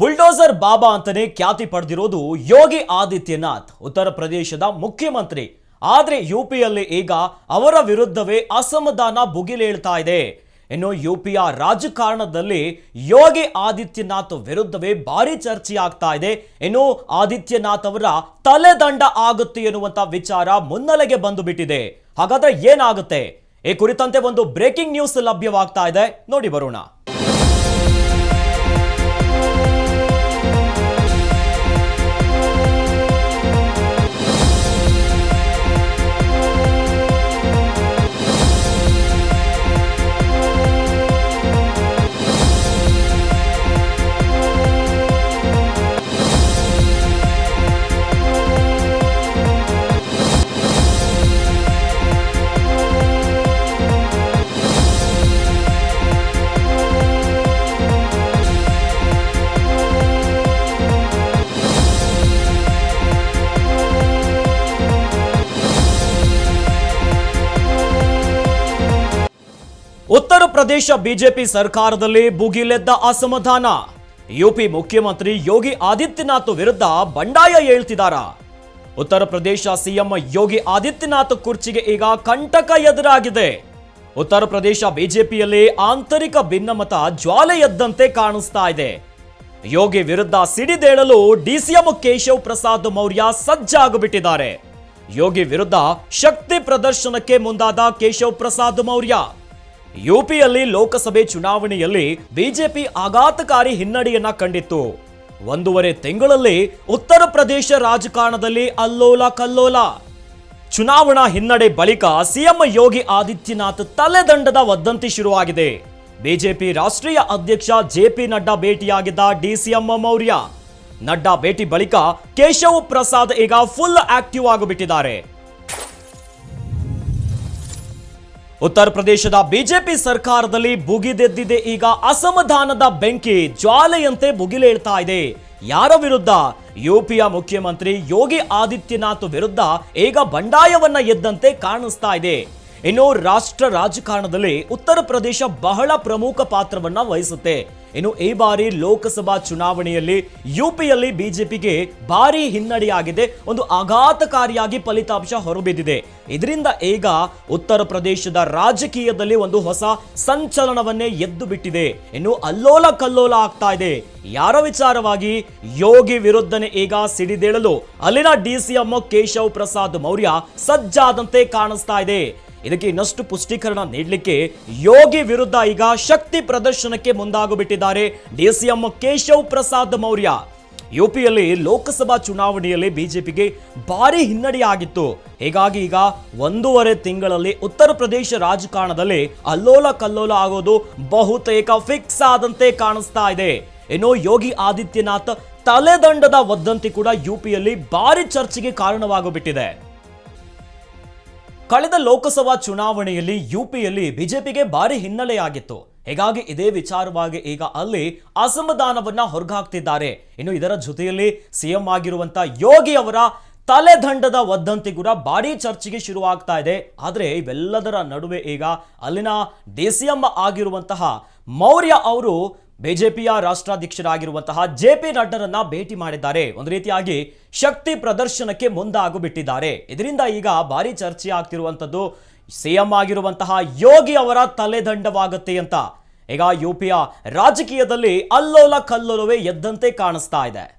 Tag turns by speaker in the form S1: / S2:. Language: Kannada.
S1: ಬುಲ್ಡೋಸರ್ ಬಾಬಾ ಅಂತಾನೆ ಖ್ಯಾತಿ ಪಡೆದಿರೋದು ಯೋಗಿ ಆದಿತ್ಯನಾಥ್, ಉತ್ತರ ಪ್ರದೇಶದ ಮುಖ್ಯಮಂತ್ರಿ. ಆದ್ರೆ ಯುಪಿಯಲ್ಲಿ ಈಗ ಅವರ ವಿರುದ್ಧವೇ ಅಸಮಾಧಾನ ಭುಗಿಲೇಳ್ತಾ ಇದೆ. ಇನ್ನು ಯುಪಿಯ ರಾಜಕಾರಣದಲ್ಲಿ ಯೋಗಿ ಆದಿತ್ಯನಾಥ್ ವಿರುದ್ಧವೇ ಭಾರಿ ಚರ್ಚೆ ಆಗ್ತಾ ಇದೆ. ಇನ್ನು ಆದಿತ್ಯನಾಥ್ ಅವರ ತಲೆದಂಡ ಆಗುತ್ತೆ ಎನ್ನುವಂತ ವಿಚಾರ ಮುನ್ನೆಲೆಗೆ ಬಂದು ಬಿಟ್ಟಿದೆ. ಹಾಗಾದ್ರೆ ಏನಾಗುತ್ತೆ? ಈ ಕುರಿತಂತೆ ಒಂದು ಬ್ರೇಕಿಂಗ್ ನ್ಯೂಸ್ ಲಭ್ಯವಾಗ್ತಾ ಇದೆ. ನೋಡಿ ಬರೋಣ. ಉತ್ತರ ಪ್ರದೇಶ ಬಿಜೆಪಿ ಸರ್ಕಾರದಲ್ಲಿ ಭುಗಿಲೆದ್ದ ಅಸಮಾಧಾನ. ಯುಪಿ ಮುಖ್ಯಮಂತ್ರಿ ಯೋಗಿ ಆದಿತ್ಯನಾಥ್ ವಿರುದ್ಧ ಬಂಡಾಯ ಹೇಳ್ತಿದಾರ ಉತ್ತರ ಪ್ರದೇಶ ಸಿಎಂ ಯೋಗಿ ಆದಿತ್ಯನಾಥ್ ಕುರ್ಚಿಗೆ ಈಗ ಕಂಟಕ ಎದುರಾಗಿದೆ. ಉತ್ತರ ಪ್ರದೇಶ ಬಿಜೆಪಿಯಲ್ಲಿ ಆಂತರಿಕ ಭಿನ್ನಮತ ಜ್ವಾಲೆ ಎದ್ದಂತೆ ಕಾಣಿಸ್ತಾ ಇದೆ. ಯೋಗಿ ವಿರುದ್ಧ ಸಿಡಿದೇಳಲು ಡಿಸಿಎಂ ಕೇಶವ್ ಪ್ರಸಾದ್ ಮೌರ್ಯ ಸಜ್ಜಾಗಿಬಿಟ್ಟಿದ್ದಾರೆ. ಯೋಗಿ ವಿರುದ್ಧ ಶಕ್ತಿ ಪ್ರದರ್ಶನಕ್ಕೆ ಮುಂದಾದ ಕೇಶವ್ ಪ್ರಸಾದ್ ಮೌರ್ಯ. ಯುಪಿಯಲ್ಲಿ ಲೋಕಸಭೆ ಚುನಾವಣೆಯಲ್ಲಿ ಬಿಜೆಪಿ ಆಘಾತಕಾರಿ ಹಿನ್ನಡೆಯನ್ನ ಕಂಡಿತ್ತು. ಒಂದೂವರೆ ತಿಂಗಳಲ್ಲಿ ಉತ್ತರ ಪ್ರದೇಶ ರಾಜಕಾರಣದಲ್ಲಿ ಅಲ್ಲೋಲ ಕಲ್ಲೋಲ. ಚುನಾವಣಾ ಹಿನ್ನಡೆ ಬಳಿಕ ಸಿಎಂ ಯೋಗಿ ಆದಿತ್ಯನಾಥ್ ತಲೆದಂಡದ ವದಂತಿ ಶುರುವಾಗಿದೆ. ಬಿಜೆಪಿ ರಾಷ್ಟ್ರೀಯ ಅಧ್ಯಕ್ಷ ಜೆ ಪಿ ನಡ್ಡಾ ಭೇಟಿಯಾಗಿದ್ದ ಡಿಸಿಎಂ ಮೌರ್ಯ. ನಡ್ಡಾ ಭೇಟಿ ಬಳಿಕ ಕೇಶವ್ ಪ್ರಸಾದ್ ಈಗ ಫುಲ್ ಆಕ್ಟಿವ್ ಆಗಿಬಿಟ್ಟಿದ್ದಾರೆ ಉತ್ತರ ಪ್ರದೇಶದ ಬಿಜೆಪಿ ಸರ್ಕಾರದಲ್ಲಿ ಬುಗಿದೆದ್ದಿದೆ ಈಗ ಅಸಮಾಧಾನದ ಬೆಂಕಿ ಜ್ವಾಲೆಯಂತೆ ಬುಗಿಲೇಳ್ತಾ ಇದೆ. ಯಾರ ವಿರುದ್ಧ? ಯುಪಿಯ ಮುಖ್ಯಮಂತ್ರಿ ಯೋಗಿ ಆದಿತ್ಯನಾಥ್ ವಿರುದ್ಧ ಈಗ ಬಂಡಾಯವನ್ನ ಎದ್ದಂತೆ ಕಾಣಿಸ್ತಾ ಇದೆ. ಇನ್ನು ರಾಷ್ಟ್ರ ರಾಜಕಾರಣದಲ್ಲಿ ಉತ್ತರ ಪ್ರದೇಶ ಬಹಳ ಪ್ರಮುಖ ಪಾತ್ರವನ್ನ ವಹಿಸುತ್ತೆ. ಇನ್ನು ಈ ಬಾರಿ ಲೋಕಸಭಾ ಚುನಾವಣೆಯಲ್ಲಿ ಯುಪಿಯಲ್ಲಿ ಬಿಜೆಪಿಗೆ ಭಾರಿ ಹಿನ್ನಡೆಯಾಗಿದೆ. ಒಂದು ಆಘಾತಕಾರಿಯಾಗಿ ಫಲಿತಾಂಶ ಹೊರಬಿದ್ದಿದೆ. ಇದರಿಂದ ಈಗ ಉತ್ತರ ಪ್ರದೇಶದ ರಾಜಕೀಯದಲ್ಲಿ ಒಂದು ಹೊಸ ಸಂಚಲನವನ್ನೇ ಎದ್ದು ಬಿಟ್ಟಿದೆ. ಇನ್ನು ಅಲ್ಲೋಲ ಕಲ್ಲೋಲ ಆಗ್ತಾ ಇದೆ. ಯಾರ ವಿಚಾರವಾಗಿ? ಯೋಗಿ ವಿರುದ್ಧನೇ ಈಗ ಸಿಡಿದೇಳಲು ಅಲ್ಲಿನ ಡಿಸಿಎಂ ಕೇಶವ್ ಪ್ರಸಾದ್ ಮೌರ್ಯ ಸಜ್ಜಾದಂತೆ ಕಾಣಿಸ್ತಾ ಇದೆ. ಇದಕ್ಕೆ ಇನ್ನಷ್ಟು ಪುಷ್ಟೀಕರಣ ನೀಡಲಿಕ್ಕೆ ಯೋಗಿ ವಿರುದ್ಧ ಈಗ ಶಕ್ತಿ ಪ್ರದರ್ಶನಕ್ಕೆ ಮುಂದಾಗಿಬಿಟ್ಟಿದ್ದಾರೆ ಡಿಸಿಎಂ ಕೇಶವ್ ಪ್ರಸಾದ್ ಮೌರ್ಯ. ಯುಪಿಯಲ್ಲಿ ಲೋಕಸಭಾ ಚುನಾವಣೆಯಲ್ಲಿ ಬಿಜೆಪಿಗೆ ಭಾರಿ ಹಿನ್ನಡೆಯಾಗಿತ್ತು. ಹೀಗಾಗಿ ಈಗ ಒಂದೂವರೆ ತಿಂಗಳಲ್ಲಿ ಉತ್ತರ ಪ್ರದೇಶ ರಾಜಕಾರಣದಲ್ಲಿ ಅಲ್ಲೋಲ ಕಲ್ಲೋಲ ಆಗೋದು ಬಹುತೇಕ ಫಿಕ್ಸ್ ಆದಂತೆ ಕಾಣಿಸ್ತಾ ಇದೆ. ಇನ್ನು ಯೋಗಿ ಆದಿತ್ಯನಾಥ್ ತಲೆದಂಡದ ವದಂತಿ ಕೂಡ ಯುಪಿಯಲ್ಲಿ ಭಾರಿ ಚರ್ಚೆಗೆ ಕಾರಣವಾಗಿಬಿಟ್ಟಿದೆ. ಕಳೆದ ಲೋಕಸಭಾ ಚುನಾವಣೆಯಲ್ಲಿ ಯುಪಿಯಲ್ಲಿ ಬಿಜೆಪಿಗೆ ಭಾರಿ ಹಿನ್ನೆಲೆಯಾಗಿತ್ತು. ಹೀಗಾಗಿ ಇದೇ ವಿಚಾರವಾಗಿ ಈಗ ಅಲ್ಲಿ ಅಸಮಾಧಾನವನ್ನ ಹೊರಗಾಕ್ತಿದ್ದಾರೆ. ಇನ್ನು ಇದರ ಜೊತೆಯಲ್ಲಿ ಸಿಎಂ ಆಗಿರುವಂತ ಯೋಗಿ ಅವರ ತಲೆದಂಡದ ವದಂತಿ ಕೂಡ ಭಾರಿ ಚರ್ಚೆಗೆ ಶುರುವಾಗ್ತಾ ಇದೆ. ಆದರೆ ಇವೆಲ್ಲದರ ನಡುವೆ ಈಗ ಅಲ್ಲಿನ ಡಿಸಿಎಂ ಆಗಿರುವಂತಹ ಮೌರ್ಯ ಅವರು ಬಿಜೆಪಿಯ ರಾಷ್ಟ್ರಾಧ್ಯಕ್ಷರಾಗಿರುವಂತಹ ಜೆ ಪಿ ನಡ್ಡರನ್ನ ಭೇಟಿ ಮಾಡಿದ್ದಾರೆ. ಒಂದು ರೀತಿಯಾಗಿ ಶಕ್ತಿ ಪ್ರದರ್ಶನಕ್ಕೆ ಮುಂದಾಗಿಬಿಟ್ಟಿದ್ದಾರೆ. ಇದರಿಂದ ಈಗ ಭಾರಿ ಚರ್ಚೆ ಆಗ್ತಿರುವಂತದ್ದು ಸಿಎಂ ಆಗಿರುವಂತಹ ಯೋಗಿ ಅವರ ತಲೆದಂಡವಾಗುತ್ತೆ ಅಂತ. ಈಗ ಯುಪಿಯ ರಾಜಕೀಯದಲ್ಲಿ ಅಲ್ಲೋಲ ಕಲ್ಲೋಲವೇ ಎದ್ದಂತೆ ಕಾಣಿಸ್ತಾ ಇದೆ.